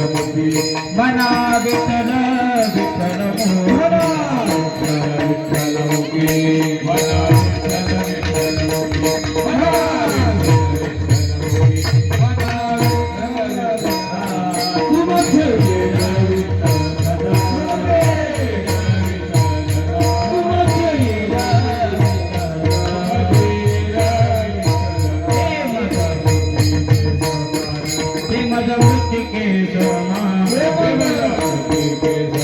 मूर्ती मना विठ्ठल विठ्ठल मोहना विठ्ठल विठ्ठल मना పదవృత్తి కేశవ కేశవ